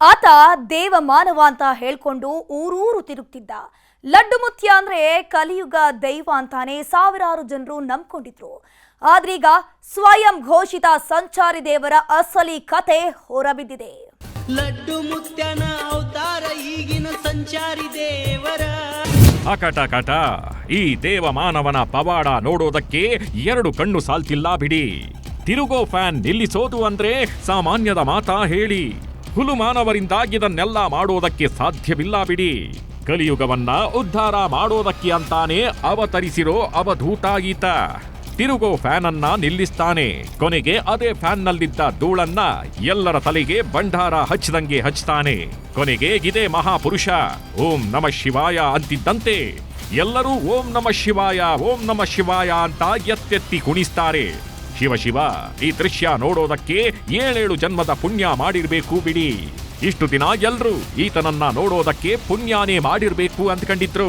ಆತ ದೇವ ಮಾನವ ಅಂತ ಹೇಳ್ಕೊಂಡು ಊರೂರು ತಿರುಗ್ತಿದ್ದ. ಲಡ್ಡು ಮುತ್ಯ ಅಂದ್ರೆ ಕಲಿಯುಗ ದೈವ ಅಂತಾನೆ ಸಾವಿರಾರು ಜನರು ನಂಬ್ಕೊಂಡಿದ್ರು. ಆದ್ರೀಗ ಸ್ವಯಂ ಘೋಷಿತ ಸಂಚಾರಿ ದೇವರ ಅಸಲಿ ಕತೆ ಹೊರಬಿದ್ದಿದೆ. ಲಡ್ಡು ಮುತ್ಯನ ಅವತಾರ ಈಗಿನ ಸಂಚಾರಿ ದೇವರ. ಅಕಟ ಕಟ ಈ ದೇವ ಮಾನವನ ಪವಾಡ ನೋಡೋದಕ್ಕೆ ಎರಡು ಕಣ್ಣು ಸಾಲ್ತಿಲ್ಲ ಬಿಡಿ. ತಿರುಗೋ ಫ್ಯಾನ್ ನಿಲ್ಲಿಸೋದು ಅಂದ್ರೆ ಸಾಮಾನ್ಯದ ಮಾತಾ ಹೇಳಿ. ಹುಲು ಮಾನವರಿಂದ ಇದನ್ನೆಲ್ಲ ಮಾಡೋದಕ್ಕೆ ಸಾಧ್ಯವಿಲ್ಲ ಬಿಡಿ. ಕಲಿಯುಗವನ್ನ ಉದ್ಧಾರ ಮಾಡೋದಕ್ಕೆ ಅಂತಾನೆ ಅವತರಿಸಿರೋ ಅವಧೂತ ಈತ ತಿರುಗೋ ಫ್ಯಾನ್ ಅನ್ನ ನಿಲ್ಲಿಸ್ತಾನೆ. ಕೊನೆಗೆ ಅದೇ ಫ್ಯಾನ್ ನಲ್ಲಿದ್ದ ಧೂಳನ್ನ ಎಲ್ಲರ ತಲೆಗೆ ಬಂಡಾರ ಹಚ್ಚದಂಗೆ ಹಚ್ತಾನೆ. ಕೊನೆಗೆ ಇದೇ ಮಹಾಪುರುಷ, ಓಂ ನಮ ಶಿವಾಯ ಅಂತಿದ್ದಂತೆ. ಎಲ್ಲರೂ ಓಂ ನಮ ಶಿವಾಯ, ಓಂ ನಮ ಶಿವಾಯ ಅಂತ ಎತ್ತೆತ್ತಿ ಕುಣಿಸ್ತಾರೆ. ಶಿವ ಶಿವ, ಈ ದೃಶ್ಯ ನೋಡೋದಕ್ಕೆ ಏಳೇಳು ಜನ್ಮದ ಪುಣ್ಯ ಮಾಡಿರ್ಬೇಕು ಬಿಡಿ. ಇಷ್ಟು ದಿನ ಎಲ್ರು ಈತನನ್ನ ನೋಡೋದಕ್ಕೆ ಪುಣ್ಯಾನೇ ಮಾಡಿರ್ಬೇಕು ಅಂದ್ಕೊಂಡಿದ್ರು.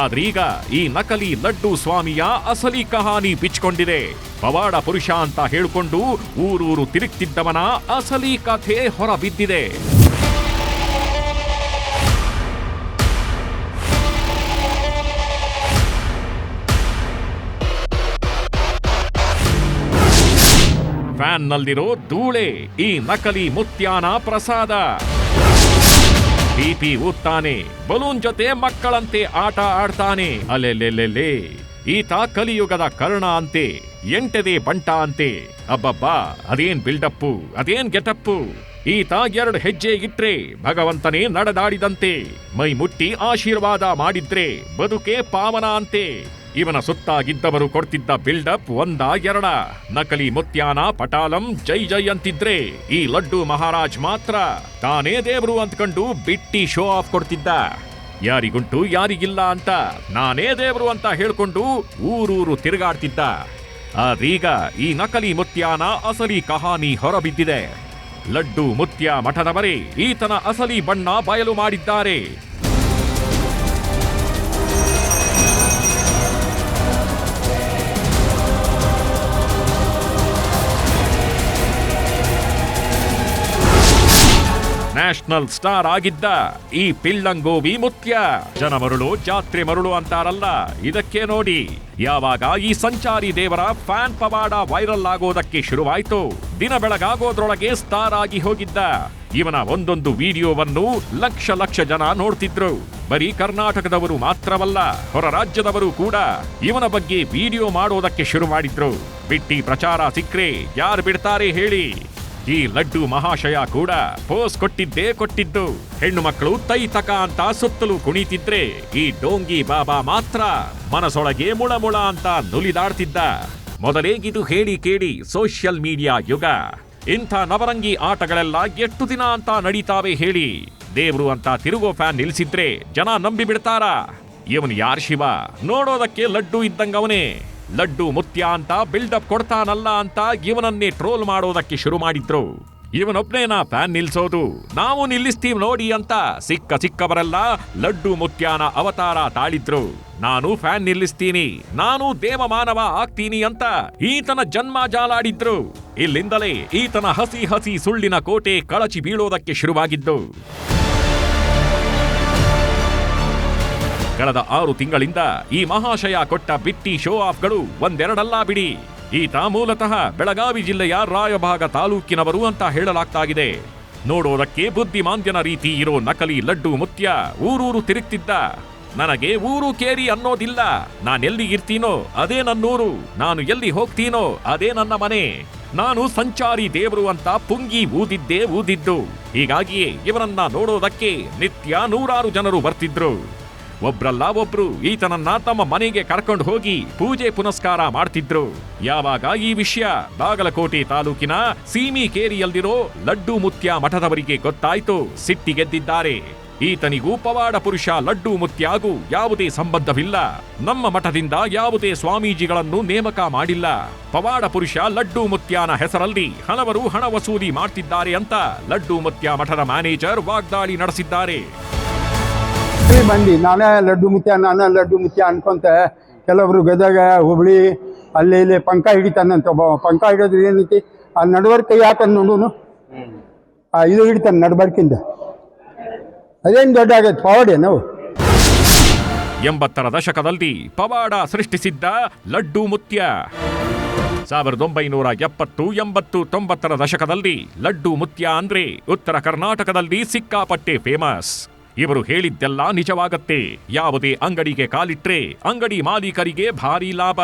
ಆದ್ರೀಗ ಈ ನಕಲಿ ಲಡ್ಡು ಸ್ವಾಮಿಯ ಅಸಲಿ ಕಹಾನಿ ಬಿಚ್ಕೊಂಡಿದೆ. ಪವಾಡ ಪುರುಷ ಅಂತ ಹೇಳಿಕೊಂಡು ಊರೂರು ತಿರುಗ್ತಿದ್ದವನ ಅಸಲಿ ಕಥೆ ಹೊರಬಿದ್ದಿದೆ. ಫ್ಯಾನ್ನಲ್ಲಿರೋ ಧೂಳೆ ಈ ನಕಲಿ ಮುತ್ಯಾನ ಪ್ರಸಾದ. ಬಿಪಿ ಊದ್ತಾನೆ, ಬಲೂನ್ ಜೊತೆ ಮಕ್ಕಳಂತೆ ಆಟ ಆಡ್ತಾನೆ. ಅಲೆಲೆಲೆಲೆ, ಈತ ಕಲಿಯುಗದ ಕರ್ಣ ಅಂತೆ, ಎಂಟದೆ ಬಂಟ ಅಂತೆ. ಅಬ್ಬಬ್ಬಾ, ಅದೇನ್ ಬಿಲ್ಡಪ್ಪು, ಅದೇನ್ ಗೆಟಪ್ಪು. ಈತ ಎರಡು ಹೆಜ್ಜೆ ಇಟ್ರೆ ಭಗವಂತನೇ ನಡೆದಾಡಿದಂತೆ. ಮೈ ಮುಟ್ಟಿ ಆಶೀರ್ವಾದ ಮಾಡಿದ್ರೆ ಬದುಕೆ ಪಾವನ ಅಂತೆ. ಇವನ ಸುತ್ತಾಗಿದ್ದವರು ಕೊಡ್ತಿದ್ದ ಬಿಲ್ಡಪ್ ಒಂದ ಎರಡ ನಕಲಿ ಮುತ್ಯಾನ ಪಟಾಲಂ ಜೈ ಜೈ ಅಂತಿದ್ರೆ ಈ ಲಡ್ಡು ಮಹಾರಾಜ್ ಮಾತ್ರ. ತಾನೇ ದೇವರು ಅಂದ್ಕೊಂಡು ಬಿಟ್ಟಿ ಶೋ ಆಫ್ ಕೊಡ್ತಿದ್ದ. ಯಾರಿಗುಂಟು ಯಾರಿಗಿಲ್ಲ ಅಂತ ನಾನೇ ದೇವರು ಅಂತ ಹೇಳ್ಕೊಂಡು ಊರೂರು ತಿರುಗಾಡ್ತಿದ್ದ. ಆದ್ರೀಗ ಈ ನಕಲಿ ಮುತ್ಯಾನ ಅಸಲಿ ಕಹಾನಿ ಹೊರಬಿದ್ದಿದೆ. ಲಡ್ಡು ಮುತ್ಯ ಮಠದವರೇ ಈತನ ಅಸಲಿ ಬಣ್ಣ ಬಯಲು ಮಾಡಿದ್ದಾರೆ. ನ್ಯಾಷನಲ್ ಸ್ಟಾರ್ ಆಗಿದ್ದ ಈ ಪಿಳ್ಳಂಗೋವಿ ಮುತ್ಯ ಜನ ಮರುಳು, ಜಾತ್ರೆ ಮರುಳು ಅಂತಾರಲ್ಲ, ಇದಕ್ಕೆ ನೋಡಿ. ಯಾವಾಗ ಈ ಸಂಚಾರಿ ದೇವರ ಫ್ಯಾನ್ ಪವಾಡ ವೈರಲ್ ಆಗೋದಕ್ಕೆ ಶುರುವಾಯಿತು. ದಿನ ಬೆಳಗಾಗೋದ್ರೊಳಗೆ ಸ್ಟಾರ್ ಆಗಿ ಹೋಗಿದ್ದ. ಇವನ ಒಂದೊಂದು ವಿಡಿಯೋವನ್ನು ಲಕ್ಷ ಲಕ್ಷ ಜನ ನೋಡ್ತಿದ್ರು. ಬರೀ ಕರ್ನಾಟಕದವರು ಮಾತ್ರವಲ್ಲ, ಹೊರ ರಾಜ್ಯದವರು ಕೂಡ ಇವನ ಬಗ್ಗೆ ವಿಡಿಯೋ ಮಾಡೋದಕ್ಕೆ ಶುರು ಮಾಡಿದ್ರು. ಬಿಟ್ಟಿ ಪ್ರಚಾರ ಸಿಕ್ರೆ ಯಾರು ಬಿಡ್ತಾರೆ ಹೇಳಿ. ಈ ಲಡ್ಡು ಮಹಾಶಯ ಕೂಡ ಪೋಸ್ ಕೊಟ್ಟಿದ್ದೇ ಕೊಟ್ಟಿದ್ದು. ಹೆಣ್ಣು ಮಕ್ಕಳು ತೈತಕ ಅಂತ ಸುತ್ತಲೂ ಕುಣಿತಿದ್ರೆ ಈ ಡೋಂಗಿ ಬಾಬಾ ಮಾತ್ರ ಮನಸೊಳಗೆ ಮುಳ ಮುಳ ಅಂತ ನುಲಿದಾಡ್ತಿದ್ದ. ಮೊದಲೇಗಿದು ಹೇಳಿ ಕೇಳಿ ಸೋಷಿಯಲ್ ಮೀಡಿಯಾ ಯುಗ. ಇಂಥ ನವರಂಗಿ ಆಟಗಳೆಲ್ಲ ಎಷ್ಟು ದಿನ ಅಂತ ನಡೀತಾವೆ ಹೇಳಿ. ದೇವ್ರು ಅಂತ ತಿರುಗೋ ಫ್ಯಾನ್ ನಿಲ್ಸಿದ್ರೆ ಜನ ನಂಬಿ ಬಿಡ್ತಾರ ಇವನು ಯಾರ್ ಶಿವ? ನೋಡೋದಕ್ಕೆ ಲಡ್ಡು ಇದ್ದಂಗವನೇ. ಲಡ್ಡು ಮುತ್ಯ ಅಂತ ಬಿಲ್ಡಪ್ ಕೊಡ್ತಾನಲ್ಲ ಅಂತ ಇವನನ್ನೇ ಟ್ರೋಲ್ ಮಾಡೋದಕ್ಕೆ ಶುರು ಮಾಡಿದ್ರು. ಇವನೊಬ್ನೇನಾ ಫ್ಯಾನ್ ನಿಲ್ಸೋದು. ನಾವು ನಿಲ್ಲಿಸ್ತೀವಿ ನೋಡಿ ಅಂತ ಸಿಕ್ಕ ಸಿಕ್ಕವರೆಲ್ಲ ಲಡ್ಡು ಮುತ್ಯಾನ ಅವತಾರ ತಾಳಿದ್ರು. ನಾನು ಫ್ಯಾನ್ ನಿಲ್ಲಿಸ್ತೀನಿ, ನಾನು ದೇವಮಾನವ ಆಗ್ತೀನಿ ಅಂತ ಈತನ ಜನ್ಮ ಜಾಲಾಡಿದ್ರು. ಇಲ್ಲಿಂದಲೇ ಈತನ ಹಸಿ ಹಸಿ ಸುಳ್ಳಿನ ಕೋಟೆ ಕಳಚಿ ಬೀಳೋದಕ್ಕೆ ಶುರುವಾಗಿದ್ದು. ಕಳೆದ ಆರು ತಿಂಗಳಿಂದ ಈ ಮಹಾಶಯ ಕೊಟ್ಟ ಬಿಟ್ಟಿ ಶೋ ಆಫ್ಗಳು ಒಂದೆರಡಲ್ಲ ಬಿಡಿ. ಈತ ಮೂಲತಃ ಬೆಳಗಾವಿ ಜಿಲ್ಲೆಯ ರಾಯಭಾಗ ತಾಲೂಕಿನವರು ಅಂತ ಹೇಳಲಾಗ್ತಾಗಿದೆ. ನೋಡೋದಕ್ಕೆ ಬುದ್ಧಿಮಾಂದ್ಯನ ರೀತಿ ಇರೋ ನಕಲಿ ಲಡ್ಡು ಮುತ್ಯ ಊರೂರು ತಿರುಗ್ತಿದ್ದ. ನನಗೆ ಊರು ಕೇರಿ ಅನ್ನೋದಿಲ್ಲ. ನಾನೆಲ್ಲಿ ಇರ್ತೀನೋ ಅದೇ ನನ್ನೂರು. ನಾನು ಎಲ್ಲಿ ಹೋಗ್ತೀನೋ ಅದೇ ನನ್ನ ಮನೆ. ನಾನು ಸಂಚಾರಿ ದೇವರು ಅಂತ ಪುಂಗಿ ಊದಿದ್ದೇ ಊದಿದ್ದು. ಹೀಗಾಗಿಯೇ ಇವರನ್ನ ನೋಡೋದಕ್ಕೆ ನಿತ್ಯ ನೂರಾರು ಜನರು ಬರ್ತಿದ್ರು. ಒಬ್ರಲ್ಲ ಒಬ್ರು ಈತನನ್ನ ತಮ್ಮ ಮನೆಗೆ ಕರ್ಕೊಂಡು ಹೋಗಿ ಪೂಜೆ ಪುನಸ್ಕಾರ ಮಾಡ್ತಿದ್ರು. ಯಾವಾಗ ಈ ವಿಷಯ? ಬಾಗಲಕೋಟೆ ತಾಲೂಕಿನ ಸೀಮಿಕೇರಿಯಲ್ಲಿರೋ ಲಡ್ಡು ಮುತ್ಯ ಮಠದವರಿಗೆ ಗೊತ್ತಾಯ್ತು. ಸಿಟ್ಟಿಗೆದ್ದಿದ್ದಾರೆ ಈತನಿಗೂ ಪವಾಡ ಪುರುಷ ಲಡ್ಡು ಮುತ್ಯಾಗೂ ಯಾವುದೇ ಸಂಬಂಧವಿಲ್ಲ. ನಮ್ಮ ಮಠದಿಂದ ಯಾವುದೇ ಸ್ವಾಮೀಜಿಗಳನ್ನು ನೇಮಕ ಮಾಡಿಲ್ಲ. ಪವಾಡ ಪುರುಷ ಲಡ್ಡು ಮುತ್ಯಾನ ಹೆಸರಲ್ಲಿ ಹಲವರು ಹಣ ವಸೂಲಿ ಮಾಡ್ತಿದ್ದಾರೆ ಅಂತ ಲಡ್ಡು ಮುತ್ಯ ಮಠದ ಮ್ಯಾನೇಜರ್ ವಾಗ್ದಾಳಿ ನಡೆಸಿದ್ದಾರೆ. ಬಂದು ನಾನೇ ಲಡ್ಡು ಮುತ್ಯ, ನಾನೇ ಲಡ್ಡು ಮುತ್ಯ ಅನ್ಕೊಂತ ಕೆಲವರು ಗದಗ, ಹುಬ್ಳಿ, ಅಲ್ಲಿ ಇಲ್ಲಿ ಪಂಕ ಹಿಡಿತಾನಂತ ಒಬ್ಬ ಪಂಕ ಹಿಡಿಯೋದು ಏನೈತಿ? ಆ ನಡವರ್ಕೆ ಯಾಕೆ ನೋಡುನು? ಆ ಇದು ಹಿಡಿತಾನೆ ನಡಬರ್ಕಿಂದ ಅದೇನು ದೊಡ್ಡ ಆಗೈತೆ? ಪವಾಡಿ ನಾವು? ಎಂಬತ್ತರ ದಶಕದಲ್ಲಿ ಪವಾಡ ಸೃಷ್ಟಿಸಿದ್ದ ಲಡ್ಡು ಮುತ್ಯ. ಸಾವಿರದ ಒಂಬೈನೂರ ಎಪ್ಪತ್ತು, ಎಂಬತ್ತು, ತೊಂಬತ್ತರ ದಶಕದಲ್ಲಿ ಲಡ್ಡು ಮುತ್ಯ ಅಂದ್ರೆ ಉತ್ತರ ಕರ್ನಾಟಕದಲ್ಲಿ ಸಿಕ್ಕಾಪಟ್ಟೆ ಫೇಮಸ್ ಇವರು ಹೇಳಿದ್ದೆಲ್ಲ ನಿಜವಾಗತ್ತೆ. ಯಾವುದೇ ಅಂಗಡಿಗೆ ಕಾಲಿಟ್ರೆ ಅಂಗಡಿ ಮಾಲೀಕರಿಗೆ ಭಾರಿ ಲಾಭ.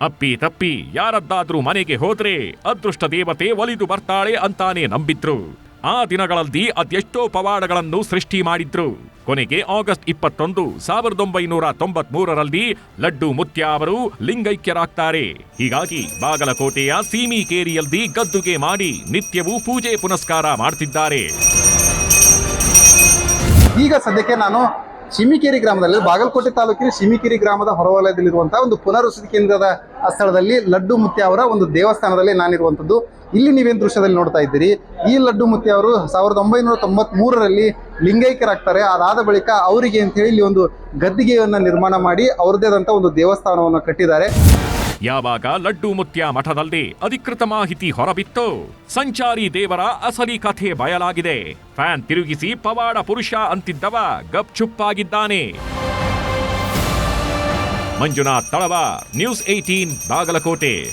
ಅಪ್ಪಿ ತಪ್ಪಿ ಯಾರದ್ದಾದ್ರೂ ಮನೆಗೆ ಹೋದ್ರೆ ಅದೃಷ್ಟ ದೇವತೆ ಒಲಿದು ಬರ್ತಾಳೆ ಅಂತಾನೆ ನಂಬಿದ್ರು. ಆ ದಿನಗಳಲ್ಲಿ ಅದೆಷ್ಟೋ ಪವಾಡಗಳನ್ನು ಸೃಷ್ಟಿ ಮಾಡಿದ್ರು. ಕೊನೆಗೆ ಆಗಸ್ಟ್ ಇಪ್ಪತ್ತೊಂದು ಸಾವಿರದ ಒಂಬೈನೂರ ತೊಂಬತ್ ಮೂರರಲ್ಲಿ ಲಡ್ಡು ಮುತ್ಯ ಅವರು ಲಿಂಗೈಕ್ಯರಾಗ್ತಾರೆ. ಹೀಗಾಗಿ ಬಾಗಲಕೋಟೆಯ ಸೀಮಿಕೇರಿಯಲ್ಲಿ ಗದ್ದುಗೆ ಮಾಡಿ ನಿತ್ಯವೂ ಪೂಜೆ ಪುನಸ್ಕಾರ ಮಾಡ್ತಿದ್ದಾರೆ. ಈಗ ಸದ್ಯಕ್ಕೆ ನಾನು ಶಿಮಿಕೇರಿ ಗ್ರಾಮದಲ್ಲಿ, ಬಾಗಲಕೋಟೆ ತಾಲೂಕಿನ ಶಿಮಿಕೇರಿ ಗ್ರಾಮದ ಹೊರವಲಯದಲ್ಲಿರುವಂತಹ ಒಂದು ಪುನರ್ವಸತಿ ಕೇಂದ್ರದ ಸ್ಥಳದಲ್ಲಿ ಲಡ್ಡು ಅವರ ಒಂದು ದೇವಸ್ಥಾನದಲ್ಲಿ ನಾನಿರುವಂಥದ್ದು. ಇಲ್ಲಿ ನೀವೇನು ದೃಶ್ಯದಲ್ಲಿ ನೋಡ್ತಾ ಇದ್ದೀರಿ? ಈ ಲಡ್ಡು ಮುತ್ಯ ಅವರು ಸಾವಿರದ ಒಂಬೈನೂರ ತೊಂಬತ್ತ್ ಮೂರರಲ್ಲಿ ಲಿಂಗೈಕ್ಯರಾಗ್ತಾರೆ. ಅದಾದ ಬಳಿಕ ಅವರಿಗೆ ಅಂತ ಹೇಳಿ ಇಲ್ಲಿ ಒಂದು ಗದ್ದಿಗೆಯನ್ನು ನಿರ್ಮಾಣ ಮಾಡಿ ಅವರದೇ ಆದಂಥ ಒಂದು ದೇವಸ್ಥಾನವನ್ನು ಕಟ್ಟಿದ್ದಾರೆ. ಯಾವಾಗ ಲಡ್ಡು ಮುತ್ಯ ಮಠದಲ್ಲಿ ಅಧಿಕೃತ ಮಾಹಿತಿ ಹೊರಬಿತ್ತು? ಸಂಚಾರಿ ದೇವರ ಅಸಲಿ ಕಥೆ ಬಯಲಾಗಿದೆ. ಫ್ಯಾನ್ ತಿರುಗಿಸಿ ಪವಾಡ ಪುರುಷ ಅಂತಿದ್ದವ ಗಪ್ಚುಪ್ಪಾಗಿದ್ದಾನೆ. Manjunath Talawar, news eighteen Bagalkote.